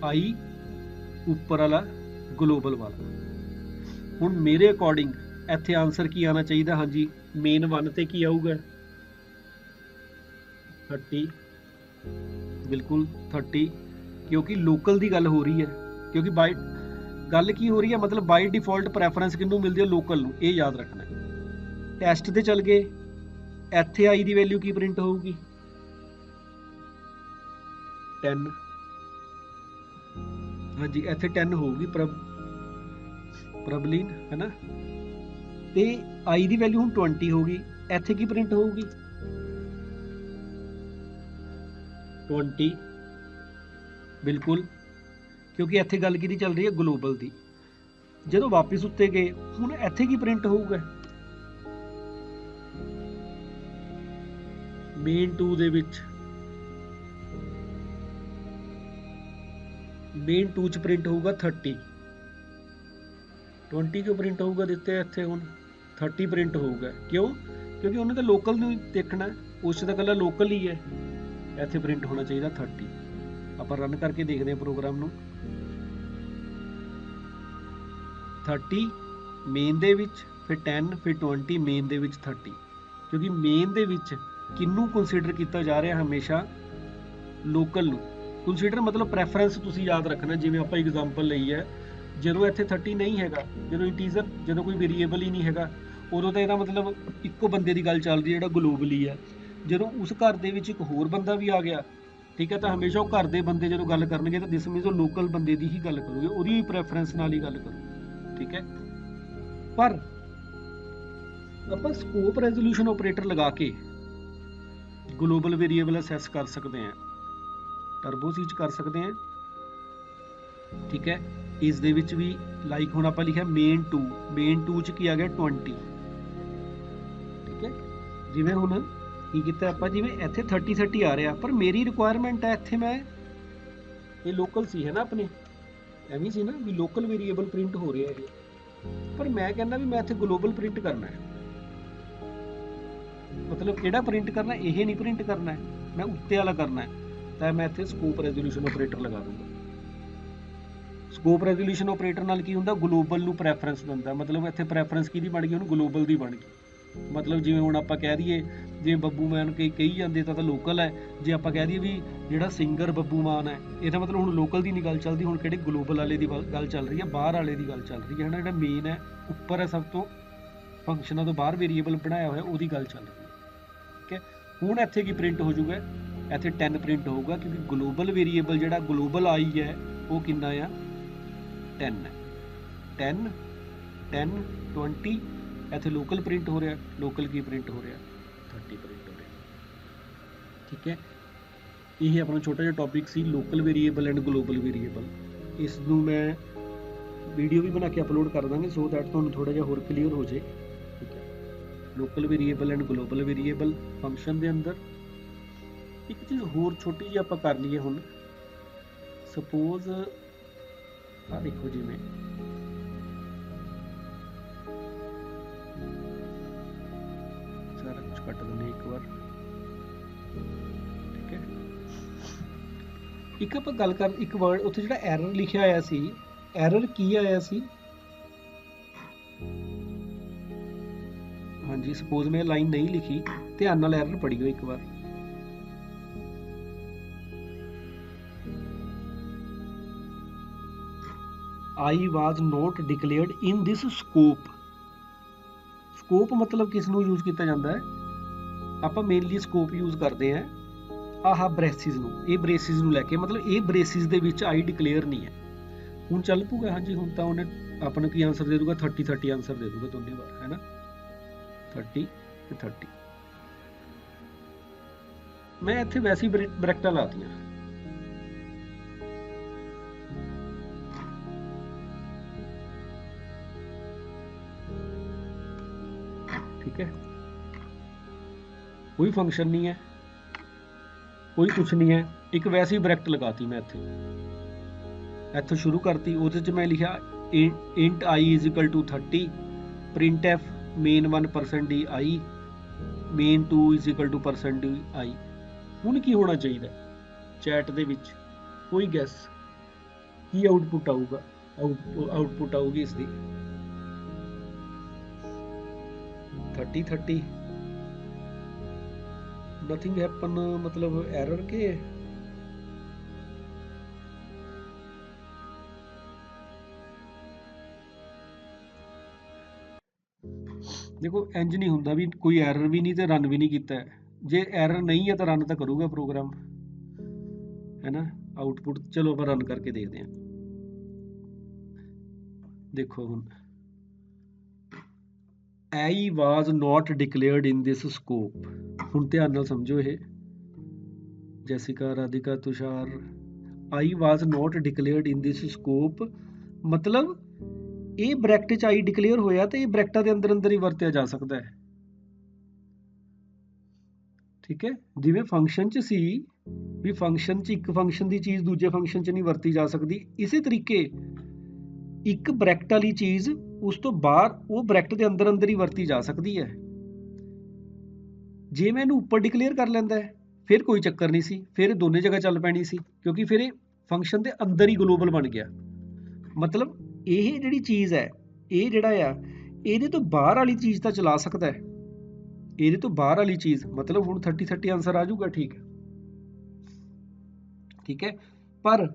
ਆਈ ਉੱਪਰ ਵਾਲਾ ਗਲੋਬਲ ਵਾਲਾ। ਹੁਣ ਮੇਰੇ ਅਕੋਰਡਿੰਗ ਇੱਥੇ ਆਨਸਰ ਕੀ ਆਣਾ ਚਾਹੀਦਾ? ਹਾਂਜੀ ਮੇਨ 1 ਤੇ ਕੀ ਆਊਗਾ? 30 ਬਿਲਕੁਲ 30 ਕਿਉਂਕਿ ਲੋਕਲ ਦੀ ਗੱਲ ਹੋ ਰਹੀ ਹੈ, ਕਿਉਂਕਿ ਬਾਈ ਗੱਲ ਕੀ ਹੋ ਰਹੀ ਹੈ, ਮਤਲਬ ਬਾਈ ਡਿਫਾਲਟ ਪ੍ਰੈਫਰੈਂਸ ਕਿਹਨੂੰ ਮਿਲਦੀ ਹੈ ਲੋਕਲ ਨੂੰ, ਇਹ ਯਾਦ ਰੱਖਣਾ ਟੈਸਟ ਤੇ ਚੱਲ ਗਏ, ਇੱਥੇ ਆਈ ਦੀ ਵੈਲਿਊ ਕੀ ਪ੍ਰਿੰਟ ਹੋਊਗੀ? 10 ਹਾਂਜੀ, ਇੱਥੇ 10 ਹੋਊਗੀ, ਪ੍ਰਭ, ਪ੍ਰਬਲੀਨ ਹੈ ਨਾ ਤੇ i ਦੀ ਵੈਲਿਊ ਹੁਣ 20 ਗਈ ਇੱਥੇ ਕੀ ਪ੍ਰਿੰਟ ਹੋਊਗੀ? 20 ਬਿਲਕੁਲ, ਕਿਉਂਕਿ ਇੱਥੇ ਗੱਲ ਕਿਹਦੀ ਚੱਲ ਰਹੀ ਹੈ? ਗਲੋਬਲ ਦੀ। ਜਦੋਂ ਵਾਪਸ ਉੱਤੇ ਗਏ, ਹੁਣ ਇੱਥੇ ਕੀ ਪ੍ਰਿੰਟ ਹੋਊਗਾ? ਮੇਨ 2 ਦੇ ਵਿੱਚ ਮੇਨ 2 ਚ ਪ੍ਰਿੰਟ ਹੋਊਗਾ 30 20 ਕਿਉਂ ਪ੍ਰਿੰਟ ਹੋਊਗਾ ਦਿੱਤੇ ਇੱਥੇ ਹੁਣ? 30 ਪ੍ਰਿੰਟ ਹੋਊਗਾ। ਕਿਉਂ? ਕਿਉਂਕਿ ਉਹਨੇ ਤਾਂ ਲੋਕਲ ਨੂੰ ਹੀ ਦੇਖਣਾ। ਹੈ। ਉਸ 'ਚ ਕੱਲਾ ਲੋਕਲ ਹੀ ਹੈ। ਇੱਥੇ ਪ੍ਰਿੰਟ ਹੋਣਾ ਚਾਹੀਦਾ 30 ਆਪਾਂ ਰਨ ਕਰਕੇ ਦੇਖਦੇ ਹਾਂ ਪ੍ਰੋਗਰਾਮ ਨੂੰ। 30 ਮੇਨ ਦੇ ਵਿੱਚ, ਫਿਰ 10 ਫਿਰ 20 ਮੇਨ ਦੇ ਵਿੱਚ 30 ਕਿਉਂਕਿ ਮੇਨ ਦੇ ਵਿੱਚ ਕਿੰਨੂੰ ਕੰਸੀਡਰ ਕੀਤਾ ਜਾ ਰਿਹਾ ਹਮੇਸ਼ਾ? ਲੋਕਲ ਨੂੰ। ਕੰਸੀਡਰ ਮਤਲਬ ਪ੍ਰੈਫਰੈਂਸ ਤੁਸੀਂ ਯਾਦ ਰੱਖਣਾ, ਜਿਵੇਂ ਆਪਾਂ ਐਗਜ਼ਾਮਪਲ ਲਈ ਹੈ, ਜਦੋਂ ਇੱਥੇ 30 ਨਹੀਂ ਹੈਗਾ, ਜਦੋਂ ਇੰਟੀਜ਼ਰ ਜਦੋਂ ਕੋਈ ਵੇਰੀਏਬਲ ਹੀ ਨਹੀਂ ਹੈਗਾ, ਉਦੋਂ ਤਾਂ ਇਹਦਾ ਮਤਲਬ ਇੱਕੋ ਬੰਦੇ ਦੀ ਗੱਲ ਚੱਲ ਰਹੀ ਹੈ ਜਿਹੜਾ ਗਲੋਬਲੀ ਹੈ। ਜਦੋਂ ਉਸ ਘਰ ਦੇ ਵਿੱਚ ਇੱਕ ਹੋਰ ਬੰਦਾ ਵੀ ਆ ਗਿਆ, ਠੀਕ ਹੈ, ਤਾਂ ਹਮੇਸ਼ਾ ਉਹ ਘਰ ਦੇ ਬੰਦੇ ਜਦੋਂ ਗੱਲ ਕਰਨਗੇ ਤਾਂ ਦਿਸ ਮੀਨਸ ਉਹ ਲੋਕਲ ਬੰਦੇ ਦੀ ਹੀ ਗੱਲ ਕਰੂਗੇ, ਉਹਦੀ ਹੀ ਪ੍ਰੈਫਰੈਂਸ ਨਾਲ ਹੀ ਗੱਲ ਕਰੂਗੇ, ਠੀਕ ਹੈ। ਪਰ ਆਪਾਂ ਸਕੋਪ ਰੈਜ਼ੋਲੂਸ਼ਨ ਆਪਰੇਟਰ ਲਗਾ ਕੇ ਗਲੋਬਲ ਵੇਰੀਏਬਲ ਅਸੈਸ ਕਰ ਸਕਦੇ ਹਾਂ ਟਰਬੋ ਸੀ ਚ ਕਰ ਸਕਦੇ ਹਾਂ, ਠੀਕ ਹੈ, ਇਸ ਦੇ ਵਿੱਚ ਵੀ ਲਾਈਕ ਹੁਣ ਆਪਾਂ ਲਿਖਿਆ ਮੇਨ 2 ਮੇਨ 2 ਚ ਕੀ ਆ ਗਿਆ 20 ਠੀਕ ਹੈ, ਜਿਵੇਂ ਹੁਣ ਕੀ ਕੀਤਾ ਆਪਾਂ? ਜਿਵੇਂ ਇੱਥੇ 30 30 ਆ ਰਿਹਾ, ਪਰ ਮੇਰੀ ਰਿਕੁਆਇਰਮੈਂਟ ਹੈ ਇੱਥੇ ਮੈਂ ਇਹ ਲੋਕਲ ਸੀ, ਹੈ ਨਾ ਆਪਣੇ? ਐਵੇਂ ਸੀ ਨਾ ਵੀ ਲੋਕਲ ਵੇਰੀਏਬਲ ਪ੍ਰਿੰਟ ਹੋ ਰਿਹਾ ਇਹ। ਪਰ ਮੈਂ ਕਹਿੰਦਾ ਵੀ ਮੈਂ ਇੱਥੇ ਗਲੋਬਲ ਪ੍ਰਿੰਟ ਕਰਨਾ ਹੈ। ਮਤਲਬ ਕਿਹੜਾ ਪ੍ਰਿੰਟ ਕਰਨਾ ਇਹ ਨਹੀਂ ਪ੍ਰਿੰਟ ਕਰਨਾ ਹੈ। ਮੈਂ ਉੱਤੇ ਵਾਲਾ ਕਰਨਾ ਹੈ। ਤਾਂ ਮੈਂ ਇੱਥੇ ਸਕੋਪ ਰੈਜ਼ੋਲੂਸ਼ਨ ਆਪਰੇਟਰ ਲਗਾ ਦੂੰਗਾ। ਸਕੋਪ ਰੈਜ਼ੋਲੂਸ਼ਨ ਆਪਰੇਟਰ ਨਾਲ ਕੀ ਹੁੰਦਾ? ਗਲੋਬਲ ਨੂੰ ਪ੍ਰੈਫਰੈਂਸ ਦਿੰਦਾ। ਮਤਲਬ ਇੱਥੇ ਪ੍ਰੈਫਰੈਂਸ ਕਿਹਦੀ ਬਣ ਗਈ? ਉਹਨੂੰ ਗਲੋਬਲ ਦੀ ਬਣ ਗਈ। ਮਤਲਬ ਜਿਵੇਂ ਹੁਣ ਆਪਾਂ ਕਹਿ ਦਈਏ, ਜੇ ਬੱਬੂ ਮਾਨ ਕਈ ਕਹੀ ਜਾਂਦੇ ਤਾਂ ਤਾਂ ਲੋਕਲ ਹੈ। ਜੇ ਆਪਾਂ ਕਹਿ ਦਈਏ ਵੀ ਜਿਹੜਾ ਸਿੰਗਰ ਬੱਬੂ ਮਾਨ ਹੈ ਇਹਦਾ ਮਤਲਬ ਹੁਣ ਲੋਕਲ ਦੀ ਨਹੀਂ ਗੱਲ ਚੱਲਦੀ, ਹੁਣ ਕਿਹੜੇ ਗਲੋਬਲ ਵਾਲੇ ਦੀ ਵੱਲ- ਗੱਲ ਚੱਲ ਰਹੀ ਹੈ, ਬਾਹਰ ਵਾਲੇ ਦੀ ਗੱਲ ਚੱਲ ਰਹੀ ਹੈ। ਹਨਾ, ਜਿਹੜਾ ਮੇਨ ਹੈ, ਉੱਪਰ ਹੈ ਸਭ ਤੋਂ ਫੰਕਸ਼ਨਾਂ ਤੋਂ ਬਾਹਰ ਵੇਰੀਏਬਲ ਬਣਾਇਆ ਹੋਇਆ, ਉਹਦੀ ਗੱਲ ਚੱਲ ਰਹੀ ਹੈ। ਠੀਕ ਹੈ? ਹੁਣ ਇੱਥੇ ਕੀ ਪ੍ਰਿੰਟ ਹੋ ਜਾਊਗਾ? ਇੱਥੇ 10 ਪ੍ਰਿੰਟ ਹੋਊਗਾ, ਕਿਉਂਕਿ ਗਲੋਬਲ ਵੇਰੀਏਬਲ ਜਿਹੜਾ ਗਲੋਬਲ ਆਈ ਹੈ, ਉਹ ਕਿੰਨਾ ਆ? 10 ਹੈ। 10 10 20 ਇੱਥੇ ਲੋਕਲ ਪ੍ਰਿੰਟ ਹੋ ਰਿਹਾ ਲੋਕਲ ਕੀ ਪ੍ਰਿੰਟ ਹੋ ਰਿਹਾ? 30 ਪ੍ਰਿੰਟ ਹੋ ਰਿਹਾ। ਠੀਕ ਹੈ? ਇਹ ਆਪਣਾ ਛੋਟਾ ਜਿਹਾ topic C local variable and global variable ਇਸ ਨੂੰ ਮੈਂ ਵੀਡੀਓ ਵੀ ਬਣਾ ਕੇ ਅਪਲੋਡ ਕਰ ਦਾਂਗੇ ਸੋ ਦੈਟ ਤੁਹਾਨੂੰ ਥੋੜਾ ਜਿਹਾ ਹੋਰ ਕਲੀਅਰ ਹੋ ਜਾਏ ਠੀਕ ਹੈ? Local variable and global variable function ਦੇ ਅੰਦਰ। ਇੱਕ ਚੀਜ਼ ਹੋਰ ਛੋਟੀ ਜਿਹੀ ਆਪਾਂ ਕਰ ਲਈਏ ਹੁਣ। ਸਪੋਜ਼ ਆ ਦੇਖੋ ਜਿਵੇਂ ਸਾਰਾ ਕੱਟ ਦਿੰਦੇ ਇੱਕ ਵਾਰ। ਠੀਕ ਹੈ। ਇੱਕ ਆਪਾਂ ਗੱਲ ਕਰ, ਇੱਕ ਵਰਡ ਉੱਥੇ ਜਿਹੜਾ ਐਰਰ ਲਿਖਿਆ ਹੋਇਆ ਸੀ ਐਰਰ ਕੀ ਆਇਆ ਸੀ? ਹਾਂਜੀ ਸਪੋਜ਼ ਮੈਂ ਲਾਈਨ ਨਹੀਂ ਲਿਖੀ, ਧਿਆਨ ਨਾਲ ਐਰਰ ਪੜਿਓ ਇੱਕ ਵਾਰ। I was not declared in this scope. Scope ਮਤਲਬ ਕਿਸ ਨੂੰ ਯੂਜ਼ ਕੀਤਾ ਜਾਂਦਾ ਹੈ? ਆਪਾਂ ਮੇਨਲੀ ਸਕੋਪ ਯੂਜ਼ ਕਰਦੇ ਹਾਂ ਆਹ ਬ੍ਰੇਸਿਸ ਨੂੰ, ਇਹ ਬ੍ਰੇਸਿਸ ਨੂੰ ਲੈ ਕੇ, ਮਤਲਬ ਇਹ ਬ੍ਰੇਸਿਸ ਦੇ ਵਿੱਚ ਆਈ ਡਿਕਲੇਅਰ ਨਹੀਂ ਹੈ। ਹੁਣ ਚੱਲ ਪੂਗਾ ਹਾਂਜੀ, ਹੁਣ ਤਾਂ ਉਹਨੇ ਆਪਾਂ ਨੂੰ ਕੀ ਆਨਸਰ ਦੇ ਦੂਗਾ 30 30 ਆਨਸਰ ਦੇ ਦੂਗਾ ਦੋਨੇ ਵਾਰ, ਹੈ ਨਾ? 30 ਤੇ 30 ਮੈਂ ਇੱਥੇ ਵੈਸੀ ਬ੍ਰੈਕਟਾਂ ਲਾਤੀਆਂ। ਠੀਕ ਹੈ? ਕੋਈ ਫੰਕਸ਼ਨ ਨਹੀਂ ਹੈ, ਕੋਈ ਕੁਝ ਨਹੀਂ ਹੈ। ਇੱਕ ਵੈਸੇ ਹੀ ਬ੍ਰੈਕਟ ਲਗਾਤੀ ਮੈਂ ਇੱਥੇ। ਇੱਥੋਂ ਸ਼ੁਰੂ ਕਰਤੀ, ਉਹਦੇ ਚ ਮੈਂ ਲਿਖਿਆ int i is equal to 30 printf main 1% di main 2 is equal to percent di ਹੁਣ ਕੀ ਹੋਣਾ ਚਾਹੀਦਾ? ਚੈਟ ਦੇ ਵਿੱਚ ਕੋਈ ਗੈਸ ਕੀ ਆਊਟਪੁੱਟ ਆਊਗਾ? ਆਊਟਪੁੱਟ ਆਊਗੀ ਇਸ ਦੀ। 30 30 ਨਥਿੰਗ ਹੈਪਨ ਮਤਲਬ ਐਰਰ ਕੇ ਦੇਖੋ ਇੰਜ ਨਹੀਂ ਹੁੰਦਾ ਵੀ ਕੋਈ ਐਰਰ ਵੀ ਨਹੀਂ ਤੇ ਰਨ ਵੀ ਨਹੀਂ ਕੀਤਾ ਜੇ ਐਰਰ ਨਹੀਂ ਹੈ ਤਾਂ ਰਨ ਤਾਂ ਕਰੂਗਾ ਪ੍ਰੋਗਰਾਮ ਹੈਨਾ ਨਾ ਚਲੋ ਆਪਾਂ ਰਨ ਕਰਕੇ ਦੇਖਦੇ ਹਾਂ ਦੇਖੋ ਹੁਣ I was not declared in this scope. ਹੁਣ ਧਿਆਨ ਨਾਲ ਸਮਝੋ ਇਹ। Jessica, Radhika, Tushar I was not declared in this scope ਮਤਲਬ ਇਹ ਬ੍ਰੈਕਟ ਚ ਆਈ ਡਿਕਲੇਅਰ ਹੋਇਆ ਤੇ ਇਹ ਬ੍ਰੈਕਟਾਂ ਦੇ ਅੰਦਰ ਅੰਦਰ ਹੀ ਵਰਤਿਆ ਜਾ ਸਕਦਾ ਹੈ। ਠੀਕ ਹੈ? ਜਿਵੇਂ ਫੰਕਸ਼ਨ ਚ ਸੀ ਵੀ ਫੰਕਸ਼ਨ ਚ ਇੱਕ ਫੰਕਸ਼ਨ ਦੀ ਚੀਜ਼ ਦੂਜੇ ਫੰਕਸ਼ਨ ਚ ਨਹੀਂ ਵਰਤੀ ਜਾ ਸਕਦੀ, ਇਸੇ ਤਰੀਕੇ ਇੱਕ ਬ੍ਰੈਕਟ ਵਾਲੀ ਚੀਜ਼ ਉਸ ਤੋਂ ਬਾਹਰ ਉਹ ਬ੍ਰੈਕਟ ਦੇ ਅੰਦਰ ਅੰਦਰ ਹੀ ਵਰਤੀ ਜਾ ਸਕਦੀ ਹੈ। ਜੇ ਮੈਂ ਇਹਨੂੰ ਉੱਪਰ ਡਿਕਲੇਅਰ ਕਰ ਲੈਂਦਾ ਹੈ, ਫਿਰ ਕੋਈ ਚੱਕਰ ਨਹੀਂ ਸੀ, ਫਿਰ ਇਹ ਦੋਨੇ ਜਗ੍ਹਾ ਚੱਲ ਪੈਣੀ ਸੀ, ਕਿਉਂਕਿ ਫਿਰ ਇਹ ਫੰਕਸ਼ਨ ਦੇ ਅੰਦਰ ਹੀ ਗਲੋਬਲ ਬਣ ਗਿਆ। ਮਤਲਬ ਇਹ ਜਿਹੜੀ ਚੀਜ਼ ਹੈ, ਇਹ ਜਿਹੜਾ ਆ, ਇਹਦੇ ਤੋਂ ਬਾਹਰ ਵਾਲੀ ਚੀਜ਼ ਤਾਂ ਚਲਾ ਸਕਦਾ ਹੈ। ਇਹਦੇ ਤੋਂ ਬਾਹਰ ਵਾਲੀ ਚੀਜ਼, ਮਤਲਬ ਹੁਣ 30 30 ਆਨਸਰ ਆ ਜਾਊਗਾ, ਠੀਕ ਹੈ। ਠੀਕ ਹੈ? ਪਰ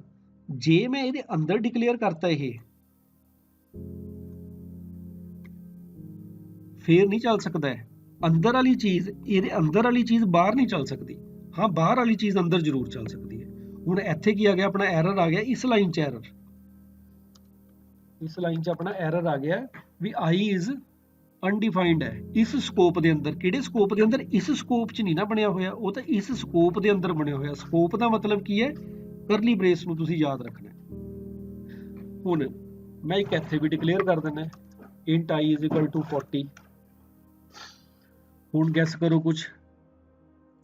ਜੇ ਮੈਂ ਇਹਦੇ ਅੰਦਰ ਡਿਕਲੇਅਰ ਕਰਤਾ ਇਹ, ਫੇਰ ਨਹੀਂ ਚੱਲ ਸਕਦਾ ਹੈ। ਅੰਦਰ ਵਾਲੀ ਚੀਜ਼, ਇਹਦੇ ਅੰਦਰ ਵਾਲੀ ਚੀਜ਼ ਬਾਹਰ ਨਹੀਂ ਚੱਲ ਸਕਦੀ। ਹਾਂ, ਬਾਹਰ ਵਾਲੀ ਚੀਜ਼ ਅੰਦਰ ਜ਼ਰੂਰ ਚੱਲ ਸਕਦੀ ਹੈ। ਹੁਣ ਇੱਥੇ ਕੀ ਆ ਗਿਆ? ਆਪਣਾ ਐਰਰ ਆ ਗਿਆ, ਇਸ ਲਾਈਨ 'ਚ ਐਰਰ ਇਸ ਲਾਈਨ 'ਚ ਆਪਣਾ ਐਰਰ ਆ ਗਿਆ ਵੀ i is ਅਨਡਿਫਾਈਨਡ ਹੈ। ਇਸ ਸਕੋਪ ਦੇ ਅੰਦਰ, ਕਿਹੜੇ ਸਕੋਪ ਦੇ ਅੰਦਰ? ਇਸ ਸਕੋਪ 'ਚ ਨਹੀਂ ਨਾ ਬਣਿਆ ਹੋਇਆ। ਉਹ ਤਾਂ ਇਸ ਸਕੋਪ ਦੇ ਅੰਦਰ ਬਣਿਆ ਹੋਇਆ। ਸਕੋਪ ਦਾ ਮਤਲਬ ਕੀ ਹੈ? ਕਰਲੀ ਬ੍ਰੇਸ ਨੂੰ ਤੁਸੀਂ ਯਾਦ ਰੱਖਣਾ ਹੁਣ ਮੈਂ ਇੱਕ ਇੱਥੇ ਵੀ ਡਿਕਲੇਅਰ ਕਰ ਦਿੰਦਾ। int i is 40 ਹੁਣ ਗੈਸ ਕਰੋ ਕੁਝ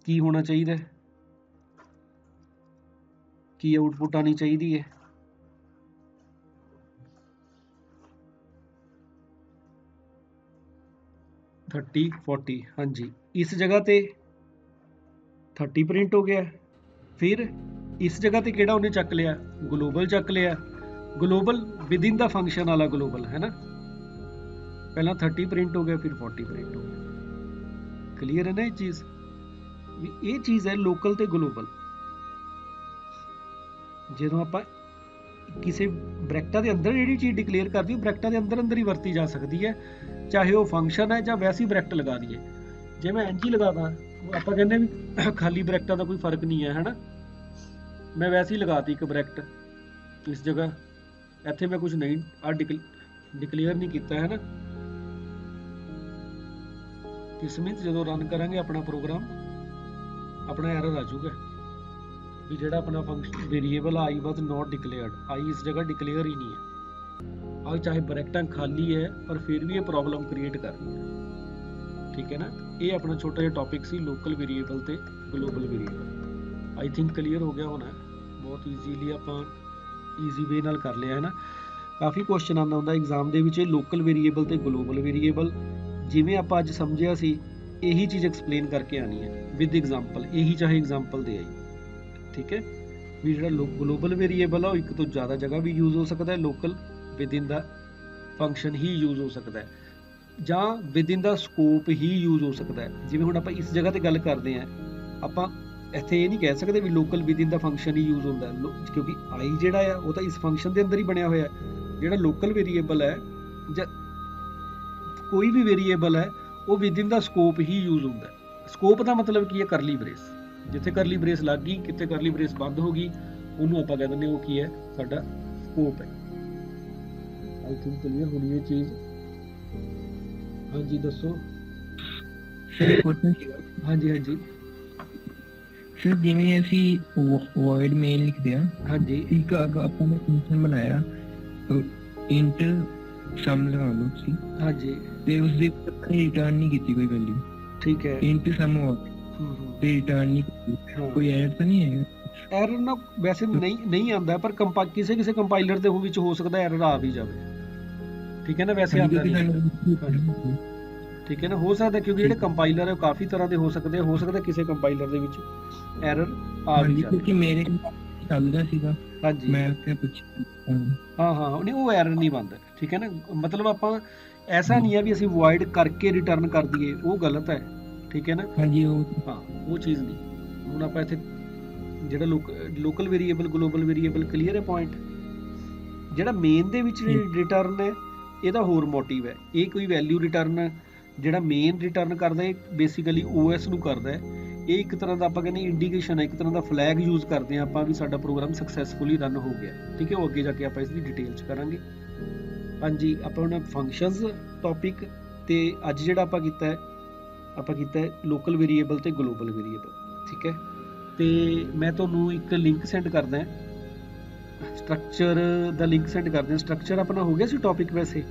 ਕੀ ਹੋਣਾ ਚਾਹੀਦਾ ਹੈ? ਕੀ ਆਉਟਪੁੱਟ ਆਣੀ ਚਾਹੀਦੀ ਹੈ? ਥਰਟੀ 40 ਹਾਂਜੀ। ਇਸ ਜਗ੍ਹਾ ਤੇ 30 ਪ੍ਰਿੰਟ ਹੋ ਗਿਆ ਫਿਰ ਇਸ ਜਗ੍ਹਾ ਤੇ ਕਿਹੜਾ ਉਹਨੇ ਚੱਕ ਲਿਆ? ਗਲੋਬਲ ਚੱਕ ਲਿਆ। Global within the function ਵਾਲਾ ਗਲੋਬਲ ਹੈ ਨਾ? ਪਹਿਲਾਂ 30 ਪ੍ਰਿੰਟ ਹੋ ਗਿਆ, ਫਿਰ 40 ਪ੍ਰਿੰਟ ਹੋ ਗਿਆ। ਕਲੀਅਰ ਹੈ ਨਾ ਇਹ ਚੀਜ਼? ਵੀ ਇਹ ਚੀਜ਼ ਹੈ ਲੋਕਲ ਤੇ ਗਲੋਬਲ ਜਦੋਂ ਆਪਾਂ ਕਿਸੇ ਬ੍ਰੈਕਟਾਂ ਦੇ ਅੰਦਰ ਜਿਹੜੀ ਚੀਜ਼ ਡਿਕਲੇਅਰ ਕਰਦੀ ਉਹ ਬ੍ਰੈਕਟਾਂ ਦੇ ਅੰਦਰ ਅੰਦਰ ਹੀ ਵਰਤੀ ਜਾ ਸਕਦੀ ਹੈ। ਚਾਹੇ ਉਹ ਫੰਕਸ਼ਨ ਹੈ ਜਾਂ ਵੈਸੀ ਬ੍ਰੈਕਟ ਲਗਾ ਦਈਏ। ਜੇ ਮੈਂ ਇੰਜ ਹੀ ਲਗਾਦਾ ਆਪਾਂ ਕਹਿੰਦੇ ਵੀ ਖਾਲੀ ਬ੍ਰੈਕਟਾਂ ਦਾ ਕੋਈ ਫ਼ਰਕ ਨਹੀਂ ਹੈ, ਹਨਾ? ਮੈਂ ਵੈਸੇ ਹੀ ਲਗਾਤੀ ਇੱਕ ਬ੍ਰੈਕਟ ਇਸ ਜਗ੍ਹਾ। ਇੱਥੇ ਮੈਂ ਕੁਝ ਨਹੀਂ ਆ ਡਿਕਲੇਅਰ ਨਹੀਂ ਕੀਤਾ ਹੈ ਨਾ ਇਸ ਮਿੰਟ ਜਦੋਂ ਰਨ ਕਰਾਂਗੇ ਆਪਣਾ ਪ੍ਰੋਗਰਾਮ ਆਪਣਾ ਐਰਰ ਆ ਜਾਊਗਾ ਵੀ ਜਿਹੜਾ ਆਪਣਾ function variable I was not declared I ਇਸ ਜਗ੍ਹਾ ਡਿਕਲੇਅਰ ਹੀ ਨਹੀਂ ਹੈ। ਆ ਚਾਹੇ ਬ੍ਰੈਕਟਾਂ ਖਾਲੀ ਹੈ, ਪਰ ਫਿਰ ਵੀ ਇਹ ਪ੍ਰੋਬਲਮ ਕ੍ਰੀਏਟ ਕਰ ਰਹੀ ਹੈ। ਠੀਕ ਹੈ ਨਾ? ਇਹ ਆਪਣਾ ਛੋਟਾ ਜਿਹਾ ਟੌਪਿਕ ਸੀ ਲੋਕਲ ਵੇਰੀਏਬਲ ਤੇ global variable I think clear ਹੋ ਗਿਆ ਹੋਣਾ। ਬਹੁਤ ਈਜ਼ੀਲੀ ਆਪਾਂ ਈਜ਼ੀ ਵੇ ਨਾਲ ਕਰ ਲਿਆ, ਹੈ ਨਾ? ਕਾਫੀ ਕੁਐਸਚਨ ਆਉਂਦਾ ਹੁੰਦਾ ਐਗਜ਼ਾਮ ਦੇ ਵਿੱਚ, ਇਹ ਲੋਕਲ ਵੇਰੀਏਬਲ ਤੇ ਗਲੋਬਲ ਵੇਰੀਏਬਲ ਜਿਵੇਂ ਆਪਾਂ ਅੱਜ ਸਮਝਿਆ ਸੀ, ਇਹੀ ਚੀਜ਼ ਐਕਸਪਲੇਨ ਕਰਕੇ ਆਣੀ ਹੈ। ਵਿਦ ਐਗਜ਼ਾਮਪਲ ਇਹੀ ਚਾਹੇ ਐਗਜ਼ਾਮਪਲ ਦੇ ਆਈ। ਠੀਕ ਹੈ? ਵੀ ਜਿਹੜਾ ਗਲੋਬਲ ਵੇਰੀਏਬਲ ਆ, ਉਹ ਇੱਕ ਤੋਂ ਜ਼ਿਆਦਾ ਜਗ੍ਹਾ ਵੀ ਯੂਜ਼ ਹੋ ਸਕਦਾ ਹੈ। Local within the function ਹੀ ਯੂਜ਼ ਹੋ ਸਕਦਾ ਹੈ। ਜਾਂ ਵਿਦ ਇਨ ਦਾ ਸਕੋਪ ਹੀ ਯੂਜ਼ ਹੋ ਸਕਦਾ ਹੈ। ਜਿਵੇਂ ਹੁਣ ਆਪਾਂ ਇਸ ਜਗ੍ਹਾ ਤੇ ਗੱਲ ਕਰਦੇ ਆਂ ਆਪਾਂ ਇੱਥੇ ਇਹ ਨਹੀਂ ਕਹਿ ਸਕਦੇ ਵੀ local within the function ਹੀ ਯੂਜ਼ ਹੁੰਦਾ। ਲੋ- ਕਿਉਂਕਿ ਆਈ ਜਿਹੜਾ ਆ, ਉਹ ਤਾਂ ਇਸ ਫੰਕਸ਼ਨ ਦੇ ਅੰਦਰ ਹੀ ਬਣਿਆ ਹੋਇਆ ਹੈ। ਜਿਹੜਾ ਲੋਕਲ ਵੇਰੀਏਬਲ ਹੈ, ਜਾਂ ਕੋਈ ਵੀ ਵੇਰੀਏਬਲ ਹੈ ਉਹ ਵਿਦ ਇਨ ਦਾ ਸਕੋਪ ਹੀ ਯੂਜ਼ ਹੁੰਦਾ ਹੈ। ਸਕੋਪ ਦਾ ਮਤਲਬ ਕੀ ਹੈ? ਕਰਲੀ ਬ੍ਰੇਸ ਜਿੱਥੇ ਕਰਲੀ ਬ੍ਰੇਸ ਲੱਗ ਗਈ ਕਿਤੇ ਕਰਲੀ ਬ੍ਰੇਸ ਬੰਦ ਹੋ ਗਈ ਉਹਨੂੰ ਆਪਾਂ ਕਹਿ ਦਿੰਦੇ ਹਾਂ ਉਹ ਕੀ ਹੈ? ਸਾਡਾ ਸਕੋਪ ਹੈ। ਆਈ ਥਿੰਕ ਕਲੀਅਰ ਹੋਣੀ ਇਹ ਚੀਜ਼। ਹਾਂਜੀ ਦੱਸੋ। ਹਾਂਜੀ ਹਾਂਜੀ। ਸਰ ਜਿਵੇਂ ਅਸੀਂ ਵੋਇਡ ਮੇਨ ਲਿਖਦੇ ਆ ਹਾਂਜੀ। ਇੱਕ ਆਪਾਂ ਨੇ ਫੰਕਸ਼ਨ ਬਣਾਇਆ ਇੰਟ ਸਮ ਲਗਾ ਲਓ ਸੀ ਹਾਂਜੀ। ਤੇ ਉਸ ਦੇ ਰਿਟਰਨ ਨਹੀਂ ਕੀਤੀ ਕੋਈ ਵੈਲਿਊ ਠੀਕ ਹੈ। ਇੰਟ ਸਮ ਹੂੰ ਤੇ ਰਿਟਰਨ ਨਹੀਂ ਕੀਤੀ। ਕੋਈ ਐਰਰ ਤਾਂ ਨਹੀਂ ਹੈ ਐਰਰ ਨਾ ਵੈਸੇ ਨਹੀਂ ਨਹੀਂ ਆਂਦਾ ਪਰ ਕੰਪਾ ਕਿਸੇ ਕਿਸੇ ਕੰਪਾਈਲਰ ਦੇ ਵਿੱਚ ਹੋ ਸਕਦਾ ਐਰਰ ਆ ਵੀ ਜਾਵੇ। ਠੀਕ ਹੈ ਨਾ ਵੈਸੇ ਆਂਦਾ ਨਹੀਂ। ਠੀਕ ਹੈ ਨਾ ਹੋ ਸਕਦਾ ਕਿਉਂਕਿ ਜਿਹੜੇ। ਕੰਪਾਈਲਰ ਹੈ। ਉਹ ਕਾਫੀ ਤਰ੍ਹਾਂ ਦੇ ਹੋ ਸਕਦੇ ਹੋ ਸਕਦਾ ਕਿਸੇ ਕੰਪਾਈਲਰ ਦੇ ਵਿੱਚ ਐਰਰ ਆ ਵੀ ਜਾਵੇ। ਕਿਉਂਕਿ ਮੇਰੇ ਚੱਲ ਰਿਹਾ ਸੀਗਾ। ਹਾਂਜੀ। ਮੈਂ ਉੱਥੇ ਪੁੱਛਿਆ ਹਾਂ ਹਾਂ ਨਹੀਂ ਉਹ ਐਰਰ ਨਹੀਂ ਬਣਦਾ ਠੀਕ ਹੈ ਨਾ? ਮਤਲਬ ਆਪਾਂ ਐਸਾ ਨਹੀਂ ਹੈ ਵੀ ਅਸੀਂ void ਕਰਕੇ ਰਿਟਰਨ ਕਰ ਦਈਏ। ਉਹ ਗਲਤ ਹੈ। ਠੀਕ ਹੈ ਨਾ? ਹਾਂਜੀ ਉਹ ਹਾਂ ਉਹ ਚੀਜ਼ ਨਹੀਂ। ਹੁਣ ਆਪਾਂ ਇੱਥੇ ਜਿਹੜਾ local variable global variable clear ਹੈ ਪੁਆਇੰਟ ਜਿਹੜਾ ਮੇਨ ਦੇ ਵਿੱਚ ਰਿਟਰਨ ਹੈ। ਇਹਦਾ ਹੋਰ ਮੋਟਿਵ ਹੈ। ਇਹ ਕੋਈ ਵੈਲਿਊ ਰਿਟਰਨ ਜਿਹੜਾ ਮੇਨ ਰਿਟਰਨ ਕਰਦਾ ਹੈ ਬੇਸਿਕਲੀ OS ਨੂੰ ਕਰਦਾ ਹੈ। ਇਹ ਇੱਕ ਤਰ੍ਹਾਂ ਦਾ ਆਪਾਂ ਕਹਿੰਦੇ ਇੰਡੀਕੇਸ਼ਨ ਹੈ, ਇੱਕ ਤਰ੍ਹਾਂ ਦਾ ਫਲੈਗ ਯੂਜ਼ ਕਰਦੇ ਹਾਂ ਆਪਾਂ ਵੀ ਸਾਡਾ ਪ੍ਰੋਗਰਾਮ ਸਕਸੈਸਫੁਲੀ ਰਨ ਹੋ ਗਿਆ। ਠੀਕ ਹੈ, ਉਹ ਅੱਗੇ ਜਾ ਕੇ ਆਪਾਂ ਇਸ ਦੀ ਡਿਟੇਲ ਚ ਕਰਾਂਗੇ। ਹਾਂਜੀ, ਆਪਾਂ ਹੁਣ ਫੰਕਸ਼ਨਸ ਟੌਪਿਕ ਤੇ ਅੱਜ ਜਿਹੜਾ ਆਪਾਂ ਕੀਤਾ ਹੈ, ਆਪਾਂ ਕੀਤਾ ਹੈ ਲੋਕਲ ਵੇਰੀਏਬਲ ਤੇ ਗਲੋਬਲ ਵੇਰੀਏਬਲ ਠੀਕ ਹੈ, ਤੇ ਮੈਂ ਤੁਹਾਨੂੰ ਇੱਕ ਲਿੰਕ ਸੈਂਡ ਕਰਦਾ ਹਾਂ। ਸਟਰਕਚਰ ਦਾ ਲਿੰਕ ਸੈਂਡ ਕਰਦੇ ਹਾਂ। ਸਟਰਕਚਰ ਆਪਣਾ ਹੋ ਗਿਆ ਸੀ ਟੌਪਿਕ ਵੈਸੇ?